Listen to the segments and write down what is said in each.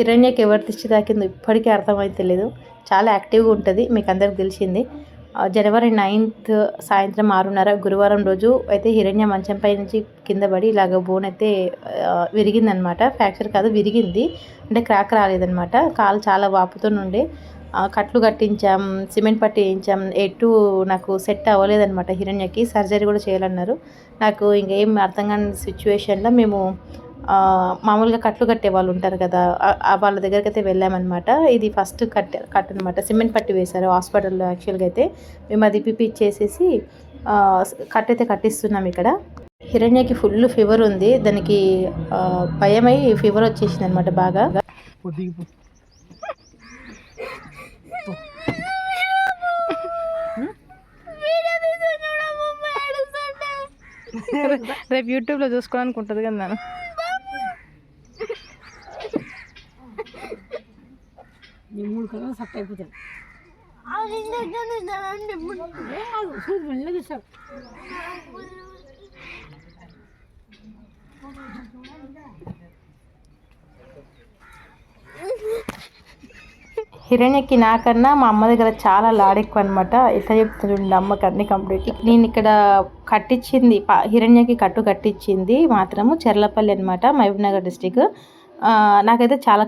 హిరణ్యకి ఎవరు దిష్టి తాకిందో ఇప్పటికీ అర్థమైతే లేదు చాలా యాక్టివ్గా ఉంటుంది మీకు అందరికి తెలిసింది జనవరి నైన్త్ సాయంత్రం ఆరున్నర గురువారం రోజు అయితే హిరణ్య మంచంపై నుంచి కింద పడి ఇలాగ బోన్ అయితే విరిగిందనమాట. ఫ్రాక్చర్ కాదు విరిగింది. అంటే క్రాక్ రాలేదనమాట. కాలు చాలా వాపుతో ఉండే కట్లు కట్టించాం సిమెంట్ పట్టి వేయించాం. ఎటు నాకు సెట్ అవ్వలేదనమాట హిరణ్యకి. సర్జరీ కూడా చేయాలన్నారు. నాకు ఇంకేం అర్థం కాని సిచ్యువేషన్లో మేము మామూలుగా కట్లు కట్టే వాళ్ళు ఉంటారు కదా వాళ్ళ దగ్గరికి అయితే వెళ్ళామన్నమాట. ఇది ఫస్ట్ కట్ కట్ అనమాట సిమెంట్ పట్టి వేశారు హాస్పిటల్లో యాక్చువల్గా అయితే. మేము అది పిపి ఇచ్చేసేసి కట్ అయితే కట్టిస్తున్నాం ఇక్కడ. హిరణ్యకి ఫుల్ ఫీవర్ ఉంది. దానికి భయమై ఫీవర్ వచ్చేసింది అనమాట బాగా. రేపు యూట్యూబ్లో చూసుకోవడానికి ఉంటుంది కదా నేను ఈ మూడు కన్నా సెట్ అయిపోతాయి. మెల్లగా హిరణ్యకి నాకన్నా మా అమ్మ దగ్గర చాలా లాడెక్కువ అనమాట ఎట్లా చెప్తుంది అమ్మకి అన్ని కంప్లీట్. నేను ఇక్కడ కట్టించింది హిరణ్యకి కట్టు కట్టించింది మాత్రము చెర్లపల్లి అనమాట మహబూబ్నగర్ డిస్టిక్. నాకైతే చాలా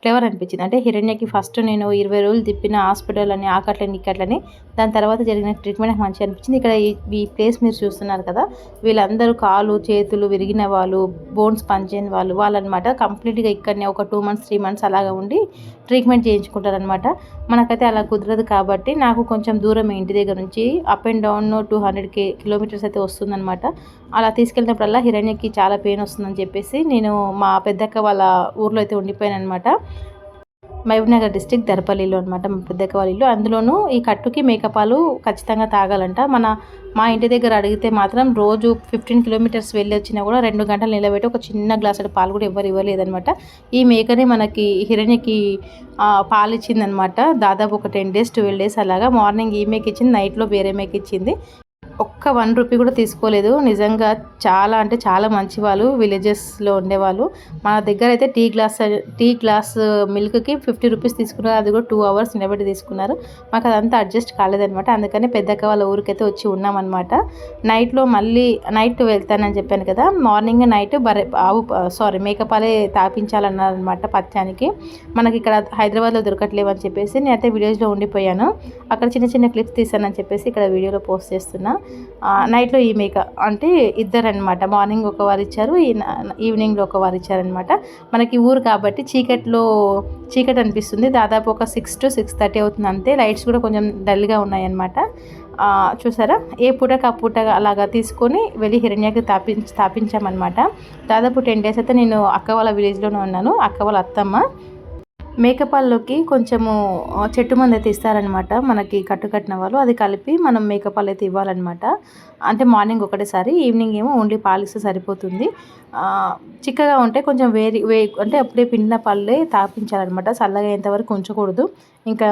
క్లెవర్ అనిపించింది. అంటే హిరణ్యకి ఫస్ట్ నేను ఇరవై రోజులు తిప్పిన హాస్పిటల్ అని ఆకట్లని ఇక్కట్లని దాని తర్వాత జరిగిన ట్రీట్మెంట్ నాకు మంచిగా అనిపించింది. ఇక్కడ ఈ- ప్లేస్ మీరు చూస్తున్నారు కదా వీళ్ళందరూ కాలు చేతులు విరిగిన వాళ్ళు బోన్స్ పనిచేయని వాళ్ళు వాళ్ళనమాట కంప్లీట్గా ఇక్కడనే ఒక టూ మంత్స్ త్రీ మంత్స్ అలాగా ఉండి ట్రీట్మెంట్ చేయించుకుంటారనమాట. మనకైతే అలా కుదరదు కాబట్టి నాకు కొంచెం దూరం ఇంటి దగ్గర నుంచి up and down two hundred K kilometres అయితే వస్తుందన్నమాట అలా తీసుకెళ్ళినప్పుడల్లా హిరణ్యకి చాలా పెయిన్ వస్తుందని చెప్పేసి నేను మా పెద్ద పెద్దక్క వాళ్ళ ఊర్లో అయితే ఉండిపోయాను అనమాట మహబూబ్నగర్ డిస్టిక్ దర్పల్లిలో అనమాట మా పెద్దక్క వాళ్ళ ఇల్లు. అందులోనూ ఈ కట్టుకి మేకపాలు ఖచ్చితంగా తాగాలంట. మన మా ఇంటి దగ్గర అడిగితే మాత్రం రోజు ఫిఫ్టీన్ కిలోమీటర్స్ వెళ్ళి వచ్చినా కూడా రెండు గంటలు నిలబెట్టి ఒక చిన్న గ్లాసుడు పాలు కూడా ఎవరు ఇవ్వలేదనమాట ఈ మేకనే మనకి హిరణ్యకి పాలు ఇచ్చిందనమాట దాదాపు ఒక టెన్ డేస్ ట్వెల్వ్ డేస్ అలాగా మార్నింగ్ ఈ మేక ఇచ్చింది నైట్లో వేరే మేక ఇచ్చింది. ఒక్క వన్ రూపీ కూడా తీసుకోలేదు. నిజంగా చాలా అంటే చాలా మంచి వాళ్ళు విలేజెస్లో ఉండేవాళ్ళు. మన దగ్గర అయితే టీ గ్లాస్ టీ గ్లాస్ మిల్క్కి ఫిఫ్టీ రూపీస్ తీసుకున్నారు. అది కూడా టూ అవర్స్ నిలబెట్టి తీసుకున్నారు. మాకు అదంతా అడ్జస్ట్ కాలేదనమాట అందుకని పెద్దక్క వాళ్ళ ఊరికైతే వచ్చి ఉన్నామన్నమాట. నైట్లో మళ్ళీ నైట్ వెళ్తానని చెప్పాను కదా మార్నింగ్ నైట్ బరే ఆవు సారీ మేకపాలే తాపించాలన్నారనమాట పత్యానికి. మనకి ఇక్కడ హైదరాబాద్లో దొరకట్లేవు అని చెప్పేసి నేనైతే విలేజ్లో ఉండిపోయాను. అక్కడ చిన్న చిన్న క్లిప్స్ తీసానని చెప్పేసి ఇక్కడ వీడియోలో పోస్ట్ చేస్తున్నా. నైట్లో ఈ మేక అంటే ఇద్దరు అనమాట మార్నింగ్ ఒక వారు ఇచ్చారు ఈ ఈవినింగ్లో ఒక వారు ఇచ్చారనమాట మనకి ఊరు కాబట్టి చీకట్లో చీకటి అనిపిస్తుంది. దాదాపు ఒక సిక్స్ టు సిక్స్ థర్టీ అవుతుంది అంతే. లైట్స్ కూడా కొంచెం డల్గా ఉన్నాయన్నమాట. చూసారా? ఏ పూటకు ఆ పూట అలాగా తీసుకొని వెళ్ళి హిరణ్యకి తాపించి తాపించామన్నమాట దాదాపు టెన్ డేస్ అయితే నేను అక్క వాళ్ళ విలేజ్లోనే ఉన్నాను. అక్క వాళ్ళ అత్తమ్మ. మేకపాల్లోకి కొంచెము చెట్టు మంది అయితే ఇస్తారనమాట మనకి కట్టు కట్టిన వాళ్ళు అది కలిపి మనం మేకపాలు అయితే ఇవ్వాలన్నమాట. అంటే మార్నింగ్ ఒకటేసారి ఈవినింగ్ ఏమో ఓన్లీ పాలు ఇస్తే సరిపోతుంది చిక్కగా ఉంటే కొంచెం వేరి వే అంటే అప్పుడే పిండిన పళ్ళే తాపించాలన్నమాట. చల్లగా అయ్యేంతవరకు ఉంచకూడదు. ఇంకా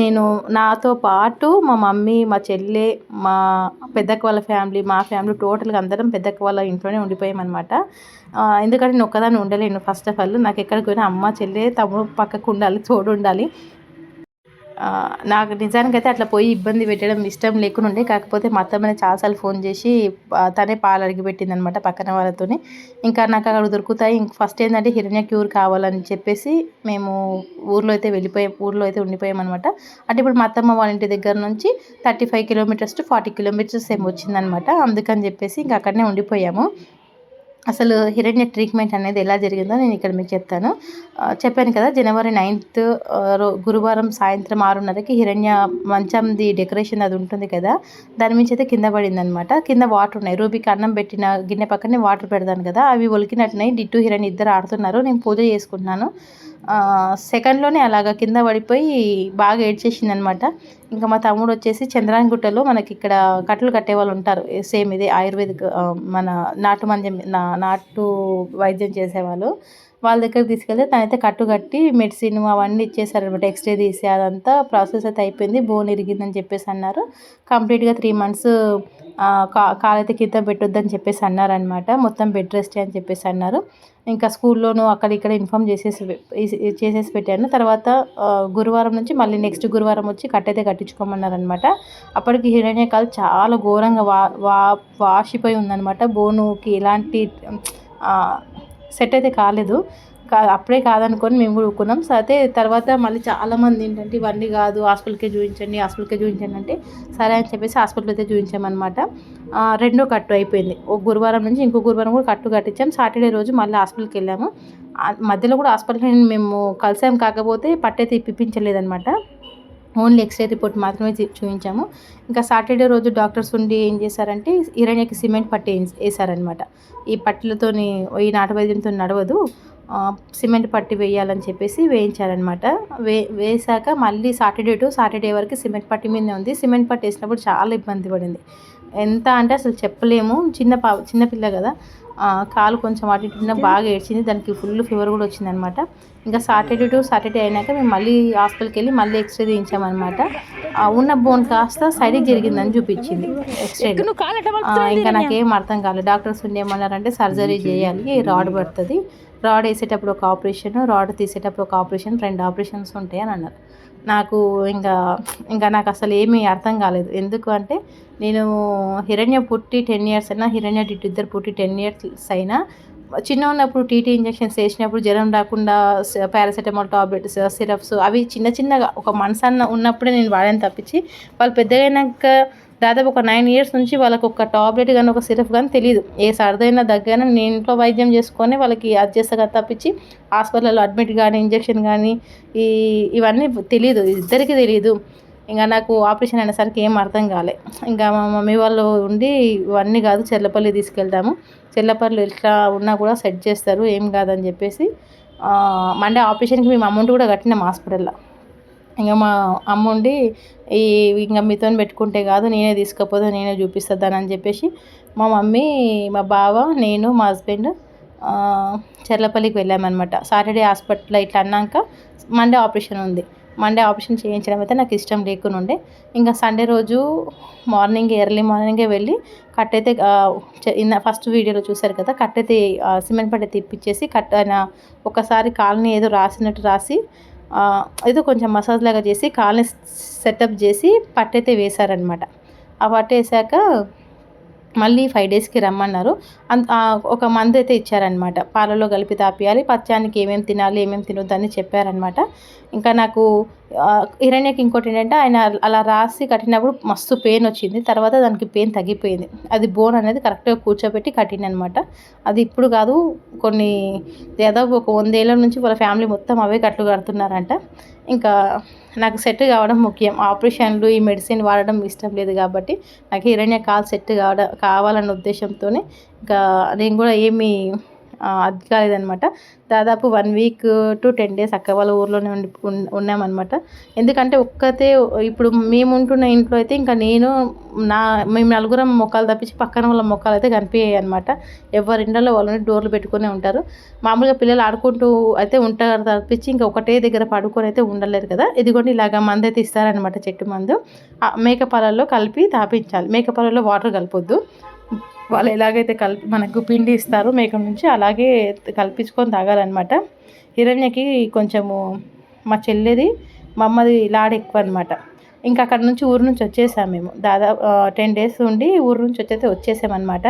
నేను నాతో పాటు మా మమ్మీ మా చెల్లె మా పెద్దక్క వాళ్ళ ఫ్యామిలీ మా ఫ్యామిలీ టోటల్గా అందరం పెద్దక్క వాళ్ళ ఇంట్లోనే ఉండిపోయామన్నమాట. ఎందుకంటే నేను ఒక్కదాన్ని ఉండలేను ఫస్ట్ ఆఫ్ ఆల్. నాకు ఎక్కడికి పోయినా అమ్మ చెల్లె తమ్ముడు పక్కకు ఉండాలి తోడు ఉండాలి. నాకు నిజానికైతే అట్లా పోయి ఇబ్బంది పెట్టడం ఇష్టం లేకుండా ఉండే కాకపోతే మా అత్తమ్మని చాలాసార్లు ఫోన్ చేసి తనే పాలు అడిగి పెట్టింది అనమాట పక్కన వాళ్ళతో ఇంకా నాకు అక్కడ దొరుకుతాయి. ఇంక ఫస్ట్ ఏంటంటే హిరణ్య క్యూర్ కావాలని చెప్పేసి మేము ఊర్లో అయితే వెళ్ళిపోయాం ఊర్లో అయితే ఉండిపోయాం అనమాట అంటే ఇప్పుడు మా అత్తమ్మ వాళ్ళ ఇంటి దగ్గర నుంచి thirty five kilometers to forty kilometers ఏమి వచ్చిందనమాట అందుకని చెప్పేసి ఇంకా అక్కడనే ఉండిపోయాము. అసలు హిరణ్య ట్రీట్మెంట్ అనేది ఎలా జరిగిందో నేను ఇక్కడ మీకు చెప్తాను. చెప్పాను కదా జనవరి నైన్త్ గురువారం సాయంత్రం ఆరున్నరకి హిరణ్య మంచంది డెకరేషన్ అది ఉంటుంది కదా దాని నుంచి అయితే కింద పడింది అనమాట కింద వాటర్ ఉన్నాయి. రూబీకి అన్నం పెట్టిన గిన్నె పక్కనే వాటర్ పెడతాను కదా అవి ఒలికినట్టున్నాయి. డిట్టు హిరణ్య ఇద్దరు ఆడుతున్నారు. నేను పూజ చేసుకుంటున్నాను. సెకండ్లోనే అలాగా కింద పడిపోయి బాగా ఏడ్చేసింది అనమాట ఇంకా మా తమ్ముడు వచ్చేసి చంద్రాయణగుట్టలో మనకి ఇక్కడ కట్టలు కట్టే వాళ్ళు ఉంటారు. సేమ్ ఇదే ఆయుర్వేదిక్ మన నాటు మంద్యం నాటు వైద్యం చేసేవాళ్ళు. వాళ్ళ దగ్గరికి తీసుకెళ్తే తనైతే కట్టు కట్టి మెడిసిన్ అవన్నీ ఇచ్చేసారనమాట ఎక్స్రే తీసి అదంతా ప్రాసెస్ అయితే అయిపోయింది. బోన్ ఇరిగిందని చెప్పేసి అన్నారు. కంప్లీట్గా త్రీ మంత్స్ కా కాలైతే కింద పెట్టొద్దని చెప్పేసి అన్నారనమాట మొత్తం బెడ్ రెస్ట్ అని చెప్పేసి అన్నారు. ఇంకా స్కూల్లోనూ అక్కడ ఇక్కడ ఇన్ఫామ్ చేసేసి చేసేసి పెట్టాను. తర్వాత గురువారం నుంచి మళ్ళీ నెక్స్ట్ గురువారం వచ్చి కట్టయితే కట్టించుకోమన్నారనమాట అప్పటికి హిరణ్యకాలు చాలా ఘోరంగా వా వా వాసిపోయి ఉందన్నమాట. బోనుకి ఎలాంటి సెట్ అయితే కాలేదు. కా అప్పుడే కాదనుకొని మేము కూడా ఊరుకున్నాం. సో అయితే తర్వాత మళ్ళీ చాలామంది ఏంటంటే ఇవన్నీ కాదు హాస్పిటల్కే చూపించండి హాస్పిటల్కే చూపించండి అంటే సరే అని చెప్పేసి హాస్పిటల్ అయితే చూపించామన్నమాట. రెండో కట్టు అయిపోయింది. ఒక గురువారం నుంచి ఇంకో గురువారం కూడా కట్టు కట్టించాం. సాటర్డే రోజు మళ్ళీ హాస్పిటల్కి వెళ్ళాము. మధ్యలో కూడా హాస్పిటల్ మేము కలిసాం. కాకపోతే పట్టయితే ఇప్పించలేదన్నమాట. ఓన్లీ ఎక్స్రే రిపోర్ట్ మాత్రమే చూపించాము ఇంకా సాటర్డే రోజు డాక్టర్స్ ఉండి ఏం చేశారంటే ఇరణ్యకి సిమెంట్ పట్టి వేస్- వేశారనమాట ఈ పట్టిలతోని ఈ నాటు వైద్యంతో నడవదు సిమెంట్ పట్టి వేయాలని చెప్పేసి వేయించారనమాట వే వేసాక మళ్ళీ సాటర్డే టు సాటర్డే వరకు సిమెంట్ పట్టి మీదనే ఉంది. సిమెంట్ పట్టి వేసినప్పుడు చాలా ఇబ్బంది పడింది. ఎంత అంటే అసలు చెప్పలేము. చిన్న పా చిన్న పిల్ల కదా. కాలు కొంచెం అటు ఉన్నా బాగా ఏడ్చింది. దానికి ఫుల్ ఫీవర్ కూడా వచ్చిందనమాట ఇంకా సాటర్డే టు సాటర్డే అయినాక మేము మళ్ళీ హాస్పిటల్కి వెళ్ళి మళ్ళీ ఎక్స్రే తీయించామన్నమాట. ఆ, ఉన్న బోన్ కాస్త సైడ్కి జరిగిందని చూపించింది. ఆ, ఇంకా నాకేం అర్థం కాలేదు డాక్టర్స్ ఉండి ఏమన్నారంటే సర్జరీ చేయాలి రాడ్ పడుతుంది. రాడ్ వేసేటప్పుడు ఒక ఆపరేషన్ రాడ్ తీసేటప్పుడు ఒక ఆపరేషన్ రెండు ఆపరేషన్స్ ఉంటాయి అని అన్నారు. నాకు ఇంకా ఇంకా నాకు అసలు ఏమీ అర్థం కాలేదు. ఎందుకు అంటే నేను హిరణ్య పుట్టి టెన్ ఇయర్స్ అయినా హిరణ్య ఇద్దరు పుట్టి టెన్ ఇయర్స్ అయినా చిన్న ఉన్నప్పుడు టీటీ ఇంజెక్షన్స్ వేసినప్పుడు జ్వరం రాకుండా పారాసెటమాల్ టాబ్లెట్స్ సిరప్స్ అవి చిన్న చిన్నగా ఒక మనసన్న ఉన్నప్పుడే నేను వాడాను తప్పించి వాళ్ళు పెద్దగైనాక దాదాపు ఒక నైన్ ఇయర్స్ నుంచి వాళ్ళకి ఒక టాబ్లెట్ కానీ ఒక సిరప్ కానీ తెలియదు ఏ సర్దైనా దగ్గర నేను ఇంట్లో వైద్యం చేసుకొని వాళ్ళకి అది చేస్తా తప్పించి హాస్పిటల్లో అడ్మిట్ కానీ ఇంజెక్షన్ కానీ ఈ ఇవన్నీ తెలియదు ఇద్దరికీ తెలియదు ఇంకా నాకు ఆపరేషన్ అయినసరికి ఏం అర్థం కాలే. ఇంకా మా మమ్మీ వాళ్ళు ఉండి ఇవన్నీ కాదు చెర్లపల్లి తీసుకెళ్తాము. చెర్లపల్లి ఎట్లా ఉన్నా కూడా సెట్ చేస్తారు ఏం కాదని చెప్పేసి మండే ఆపరేషన్కి మేము అమౌంట్ కూడా కట్టినాం హాస్పిటల్లో. ఇంకా మా అమ్మ ఉండి ఈ ఇంకా మీతో పెట్టుకుంటే కాదు నేనే తీసుకపోతే నేనే చూపిస్తాను అని చెప్పేసి మా మమ్మీ మా బావ నేను మా హస్బెండ్ చెర్లపల్లికి వెళ్ళామన్నమాట. సాటర్డే హాస్పిటల్ ఇట్లా అన్నాక మండే ఆపరేషన్ ఉంది. మండే ఆప్షన్ చేయించడం అయితే నాకు ఇష్టం లేకుండా ఉండే ఇంకా సండే రోజు మార్నింగ్ ఎర్లీ మార్నింగే వెళ్ళి కట్టయితే ఫస్ట్ వీడియోలో చూశారు కదా కట్ అయితే సిమెంట్ పట్టి తిప్పించేసి కట్ ఆయన ఒకసారి కాల్ని ఏదో రాసినట్టు రాసి ఏదో కొంచెం మసాజ్ లాగా చేసి కాల్ని సెటప్ చేసి పట్టయితే వేశారనమాట ఆ పట్టు వేసాక మళ్ళీ ఫైవ్ డేస్కి రమ్మన్నారు. అంత ఒక మందు అయితే ఇచ్చారనమాట పాలలో కలిపి తాపియాలి పచ్చానికి ఏమేమి తినాలి ఏమేమి తినొద్దని అని చెప్పారనమాట ఇంకా నాకు హిరణ్యకి ఇంకోటి ఏంటంటే ఆయన అలా రాసి కట్టినప్పుడు మస్తు పెయిన్ వచ్చింది. తర్వాత దానికి పెయిన్ తగ్గిపోయింది. అది బోన్ అనేది కరెక్ట్గా కూర్చోబెట్టి కట్టిందనమాట అది ఇప్పుడు కాదు కొన్ని దాదాపు ఒక వందేళ్ళ నుంచి వాళ్ళ ఫ్యామిలీ మొత్తం అవే కట్లు కడుతున్నారంట. ఇంకా నాకు సెట్ కావడం ముఖ్యం. ఆపరేషన్లు ఈ మెడిసిన్ వాడడం ఇష్టం లేదు కాబట్టి నాకు హిరణ్య కాల్ సెట్ కావడం కావాలన్న ఉద్దేశంతోనే. ఇంకా నేను కూడా ఏమీ అది కాలేదనమాట దాదాపు one week to ten days అక్క వాళ్ళ ఊర్లోనే ఉండి ఉన్నామన్నమాట. ఎందుకంటే ఒక్కతే ఇప్పుడు మేము ఉంటున్న ఇంట్లో అయితే ఇంకా నేను నా మేము నలుగురం మొక్కలు తప్పించి పక్కన వాళ్ళ మొక్కలు అయితే కనిపించాయి అనమాట ఎవరి ఇండ్లలో వాళ్ళని డోర్లు పెట్టుకునే ఉంటారు. మామూలుగా పిల్లలు ఆడుకుంటూ అయితే ఉంటారు తప్పించి ఇంకా ఒకటే దగ్గర పడుకొని అయితే ఉండలేరు కదా. ఇదిగోండి ఇలాగ మందు అయితే ఇస్తారనమాట చెట్టు మందు. ఆ మేక పాలల్లో కలిపి తాపించాలి. మేక పాలల్లో వాటర్ కలపొద్దు. వాళ్ళు ఎలాగైతే కలిపి మనకు పిండి ఇస్తారో మేకం నుంచి అలాగే కల్పించుకొని తాగాలన్నమాట. హిరణ్యకి కొంచెము మా చెల్లిది మా అమ్మది లాడ ఎక్కువ అనమాట ఇంకా అక్కడ నుంచి ఊరు నుంచి వచ్చేసాం మేము. దాదాపు టెన్ డేస్ ఉండి ఊరు నుంచి వచ్చేస్తే వచ్చేసామన్నమాట.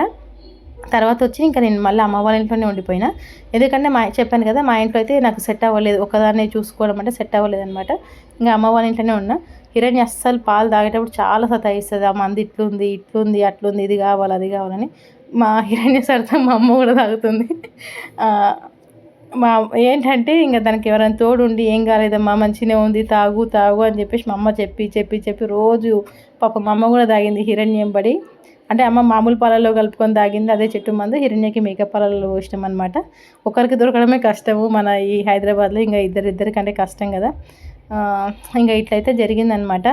తర్వాత వచ్చి ఇంకా నేను మళ్ళీ అమ్మ వాళ్ళ ఇంట్లోనే ఉండిపోయినా. ఎందుకంటే మా చెప్పాను కదా మా ఇంట్లో అయితే నాకు సెట్ అవ్వలేదు. ఒకదాన్ని చూసుకోవడం అంటే సెట్ అవ్వలేదు అనమాట ఇంకా అమ్మ వాళ్ళ ఇంట్లోనే ఉన్నా. హిరణ్య అస్సలు పాలు తాగేటప్పుడు చాలా సతాయిస్తుంది ఆ మంది ఇట్లుంది ఇట్లుంది అట్లుంది ఇది కావాలి అది కావాలని మా హిరణ్య సరదా మా అమ్మ కూడా తాగుతుంది. మా ఏంటంటే ఇంకా దానికి ఎవరైనా తోడు ఉండి ఏం కాలేదమ్మా మంచిగానే ఉంది తాగు తాగు అని చెప్పేసి మా అమ్మ చెప్పి చెప్పి చెప్పి రోజు పాప మా అమ్మ కూడా తాగింది హిరణ్యం పడి. అంటే అమ్మ మామూలు పాలలో కలుపుకొని తాగింది అదే చెట్టు మందు. హిరణ్యకి మేకప్ పాలలో ఇష్టం అనమాట ఒకరికి దొరకడమే కష్టము మన ఈ హైదరాబాద్లో ఇంకా ఇద్దరిద్దరి కంటే కష్టం కదా. ఇంకా ఇట్లయితే జరిగిందనమాట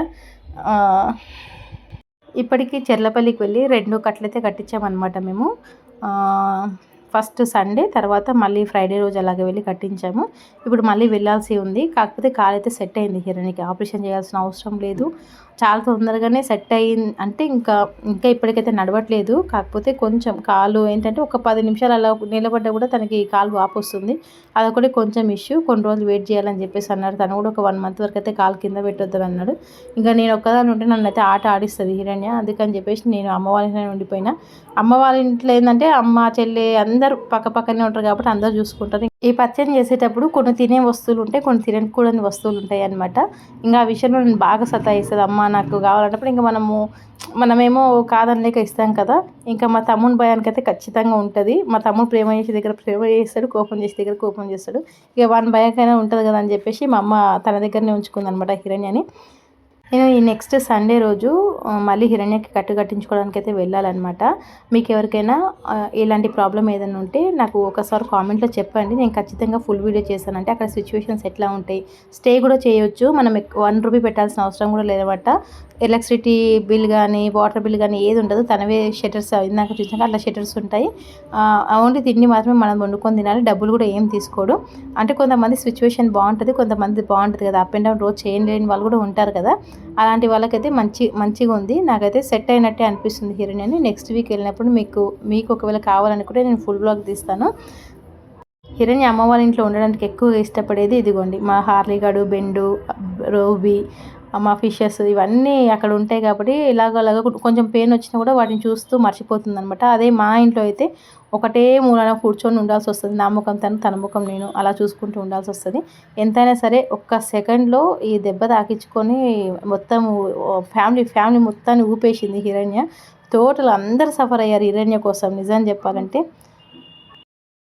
ఇప్పటికీ చెర్లపల్లికి వెళ్ళి రెండు కట్లయితే కట్టించామన్నమాట మేము. ఫస్ట్ సండే తర్వాత మళ్ళీ ఫ్రైడే రోజు అలాగే వెళ్ళి కట్టించాము. ఇప్పుడు మళ్ళీ వెళ్ళాల్సి ఉంది. కాకపోతే కాలు అయితే సెట్ అయింది హిరణికి. ఆపరేషన్ చేయాల్సిన అవసరం లేదు. చాలా తొందరగానే సెట్ అయింది అంటే ఇంకా ఇంకా ఇప్పటికైతే నడవట్లేదు. కాకపోతే కొంచెం కాలు ఏంటంటే ఒక పది నిమిషాలు అలా నిలబడ్డా కూడా తనకి కాలు వాపు వస్తుంది అదొకటి కొంచెం ఇష్యూ కొన్ని రోజులు వెయిట్ చేయాలని చెప్పేసి అన్నారు తను కూడా ఒక వన్ మంత్ వరకు అయితే కాలు కింద పెట్టొద్దని అన్నాడు. ఇంకా నేను ఒక్కదాని ఉంటే నన్ను అయితే ఆట ఆడిస్తుంది హిరణ్య. అందుకని చెప్పేసి నేను అమ్మ వాళ్ళ ఇంట్లోనే ఉండిపోయినా. అమ్మ వాళ్ళ ఇంట్లో ఏంటంటే అమ్మ చెల్లి అందరూ పక్క పక్కనే ఉంటారు కాబట్టి అందరూ చూసుకుంటారు. ఈ పచ్చడి చేసేటప్పుడు కొన్ని తినే వస్తువులు ఉంటాయి కొన్ని తినకూడని వస్తువులు ఉంటాయి అనమాట ఇంకా ఆ విషయంలో నేను బాగా సతాయిస్తుంది. అమ్మ నాకు కావాలన్నప్పుడు ఇంకా మనము మనమేమో కాదనలేక ఇస్తాం కదా. ఇంకా మా తమ్ముని భయానికి అయితే ఖచ్చితంగా ఉంటుంది. మా తమ్ముడు ప్రేమ చేసే దగ్గర ప్రేమ చేస్తాడు కోపం చేసే దగ్గర కోపం చేస్తాడు. ఇక వాని భయంకైనా ఉంటుంది కదా అని చెప్పేసి మా అమ్మ తన దగ్గరనే ఉంచుకుంది అనమాట హిరణ్యని. నేను ఈ నెక్స్ట్ సండే రోజు మళ్ళీ హిరణ్యకి కట్టు కట్టించుకోవడానికి అయితే వెళ్ళాలన్నమాట. మీకు ఎవరికైనా ఇలాంటి ప్రాబ్లం ఏదైనా ఉంటే నాకు ఒకసారి కామెంట్లో చెప్పండి. నేను ఖచ్చితంగా ఫుల్ వీడియో చేశానంటే అక్కడ సిచ్యువేషన్స్ ఎట్లా ఉంటాయి. స్టే కూడా చేయొచ్చు. మనం వన్ రూపీ పెట్టాల్సిన అవసరం కూడా లేదన్నమాట. ఎలక్ట్రిసిటీ బిల్ కానీ వాటర్ బిల్ కానీ ఏది ఉండదు. తనవే షట్టర్స్ ఇందాక చూసినాక అట్లా షెటర్స్ ఉంటాయి. ఓన్లీ తిండి మాత్రమే మనం వండుకొని తినాలి. డబ్బులు కూడా ఏం తీసుకోడు. అంటే కొంతమంది సిచ్యువేషన్ బాగుంటుంది కొంతమంది బాగుంటుంది కదా. అప్ అండ్ డౌన్ రోజు చేయలేని వాళ్ళు కూడా ఉంటారు కదా. అలాంటి వాళ్ళకైతే మంచి మంచిగా ఉంది. నాకైతే సెట్ అయినట్టే అనిపిస్తుంది హీరోయిన్ అని నెక్స్ట్ వీక్ వెళ్ళినప్పుడు మీకు మీకు ఒకవేళ కావాలనుకుంటే నేను ఫుల్ బ్లాగ్ తీస్తాను. హిరణ్య అమ్మ వాళ్ళ ఇంట్లో ఉండడానికి ఎక్కువగా ఇష్టపడేది ఇదిగోండి. మా హార్లీగాడు బెండు రోబీ మా ఫిషెస్ ఇవన్నీ అక్కడ ఉంటాయి కాబట్టి ఇలాగలాగ కొంచెం పెయిన్ వచ్చినా కూడా వాటిని చూస్తూ మర్చిపోతుంది అనమాట అదే మా ఇంట్లో అయితే ఒకటే మూలన కూర్చొని ఉండాల్సి వస్తుంది. నా ముఖం తను తన ముఖం నేను అలా చూసుకుంటూ ఉండాల్సి వస్తుంది. ఎంతైనా సరే ఒక్క సెకండ్లో ఈ దెబ్బ తాకించుకొని మొత్తం ఫ్యామిలీ ఫ్యామిలీ మొత్తాన్ని ఊపేసింది హిరణ్య. టోటల్ అందరు సఫర్ అయ్యారు హిరణ్య కోసం నిజం చెప్పాలంటే.